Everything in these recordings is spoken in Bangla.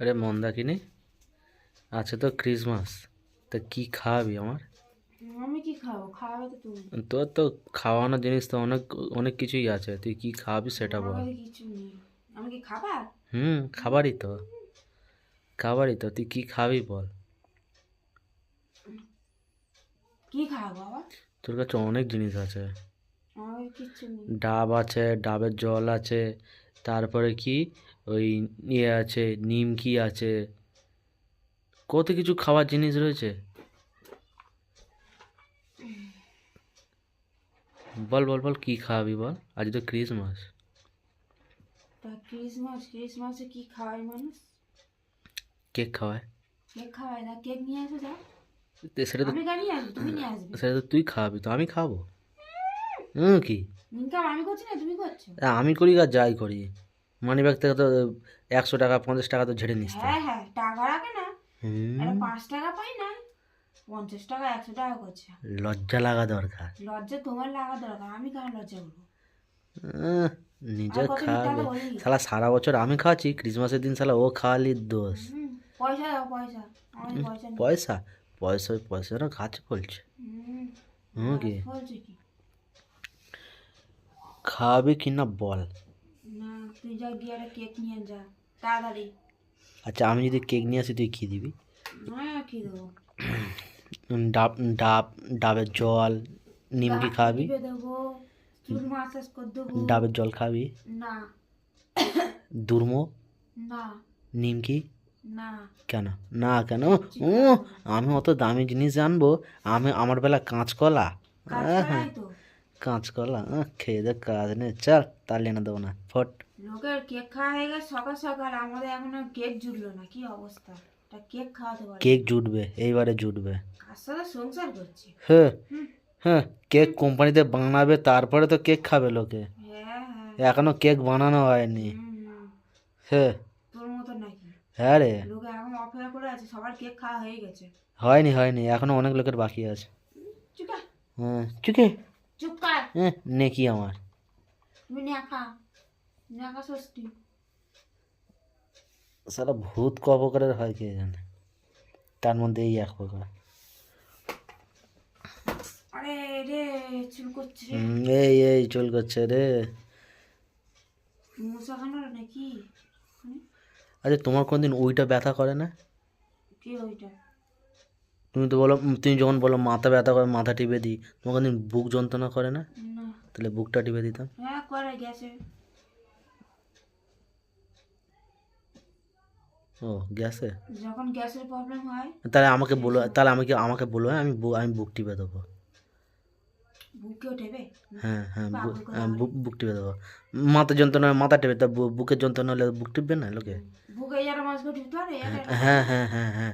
আরে মন্দাকিনি আচ্ছা তো ক্রিসমাস। তা কি খাওয়াবি আমার? আমি কি খাব? খাওয়াবে তো তুমি। তোর তো খাওয়ানোর জিনিস তো অনেক অনেক কিছুই আছে। তুই কি খাওয়াবি সেটা বল। কিছু নেই। আমি কি খাবার? হুম খাবারই তো। খাবারই তো। তুই কি খাবি বল। কি খাব তোর কাছে অনেক জিনিস আছে। ডাব আছে ডাবের জল আছে তারপরে কি? ওই ইয়ে আছে নিমকি আছে। কত কিছু খাওয়ার জিনিস রয়েছে? বল বল বল কি খাওয়াবি বল? আজ তো ক্রিসমাস। তা ক্রিসমাস ক্রিসমাসে কি খাওয়ায় মানুষ? কেক খাওয়ায়। কেক খাওয়ায় না? কেক নিয়ে আসবে যা। সেটা তো সেটা তো তুই খাওয়াবি তো আমি খাব। হুম কি? ইনকাম আমি করছি না তুমি করছ? আমি করি আর যাই করি। মানি ব্যাগ থেকে তো একশো টাকা পঞ্চাশ টাকা তো ঝেড়ে নিস হ্যাঁ হ্যাঁ টাকা রাখে না। পাঁচ টাকা পাই না পঞ্চাশ টাকা একশো টাকা করছে। লজ্জা লাগা দরকার। লজ্জা তোমার লাগা দরকার আমি কেন লজ্জা করব? নিজে খাওয়াবে শালা সারা বছর আমি খাওয়াচ্ছি ক্রিসমাসের দিন শালা ও খাওয়ালি দোষ। পয়সা পয়সা। পয়সা পয়সা? পয়সা খাচ্ছে বলছে। হুম কি? খাওয়াবি কি না বল। না তুই যা গিয়ে একটা কেক নিয়ে যা তাড়াতাড়ি। আচ্ছা আমি যদি কেক নিয়ে আসি তুই কী দিবি? হ্যাঁ কি দেবো? ডাব ডাব ডাবের জল নিমকি দেবো ডাবের জল খাবি? না। দুর্মো? না। নিমকি? না। কেন? না কেন? ও আমি অত দামি জিনিস জানব আমি আমার বেলা কাঁচকলা। হ্যাঁ তো। কাঁচকলা খেয়ে দেখ কাজ নেই চল তার এনে দেবো না ফট লোকের কেক খাওয়া হয়ে গেছে সকাল সকাল আমাদের এখনও কেক জুটলো না কি অবস্থা কেক খাওয়াতে কেক জুটবে এইবারে জুটবে সংসার করছি হ্যাঁ হ্যাঁ কেক কোম্পানিতে বানাবে তারপরে তো কেক খাবে লোকে এখনও কেক বানানো হয়নি। হ্যাঁ তোর মতো নাকি হ্যাঁ রে লোকে এখন অপেক্ষা করে আছে সবার কেক খাওয়া হয়ে গেছে হয়নি হয়নি এখনও অনেক লোকের বাকি আছে চুকা হ্যাঁ চুকে হ্যাঁ নেকি আমার। সারা ভূত ক প্রকারের হয় কে জানে? তার মধ্যে এই এক প্রকার। আরে এই এই চল করছে রে? আচ্ছা তোমার কোনদিন ওইটা ব্যথা করে না? কি ওইটা? তুমি তো বলো তুমি যখন বলো মাথা ব্যথা করে মাথা টিপে দিই তোমার কোনদিন বুক যন্ত্রণা করে না? তাহলে বুকটা টিপে দিতাম। হ্যাঁ করে গেছে। ও গ্যাসে যখন গ্যাসের প্রবলেম হয় তাহলে আমাকে বলো তাহলে আমাকে আমাকে বলো হ্যাঁ, আমি আমি বুক টিপে দেবো। হ্যাঁ হ্যাঁ হ্যাঁ, বুক বুক টিপে দেবো। মাথা যন্ত্রণা মাথা টিপে তা বুকের যন্ত্রণা হলে বুক টিপবে না লোকে? হ্যাঁ হ্যাঁ হ্যাঁ হ্যাঁ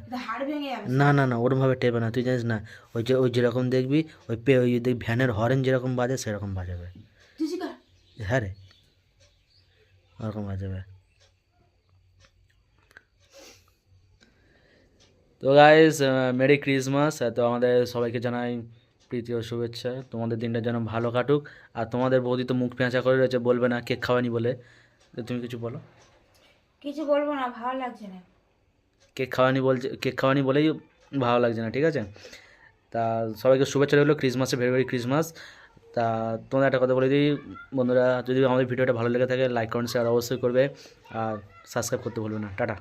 যাবে। না না না ওরমভাবে টেপে না। তুই জানিস না ওই যে ওই যেরকম দেখবি ওই পে ওই দেখ ভ্যানের হরেন যেরকম বাজে সেরকম বাজাবে। হ্যাঁ রে। ওরকম বাজাবে। তো গাইস মেরি ক্রিসমাস তো আমাদের সবাইকে জানাই প্রীতি ও শুভেচ্ছা। তোমাদের দিনটা যেন ভালো কাটুক। আর তোমাদের বৌদি তো মুখ পেঁচা করে রয়েছে বলবে না কেক খাওয়ানি বলে। তো তুমি কিছু বলো। কিছু বলব না, ভালো লাগছে না। কেক খাওয়ানি বলছে, কেক খাওয়ানি বলেই ভালো লাগছে না, ঠিক আছে? তা সবাইকে শুভেচ্ছা রইল ক্রিসমাসে ভেরি ভেরি ক্রিসমাস তা তোমাদের একটা কথা বলে দিই, বন্ধুরা, যদি আমাদের ভিডিওটা ভালো লেগে থাকে লাইক কমেন্ট শেয়ার অবশ্যই করবে। আর সাবস্ক্রাইব করতে ভুলবে না। টাটা।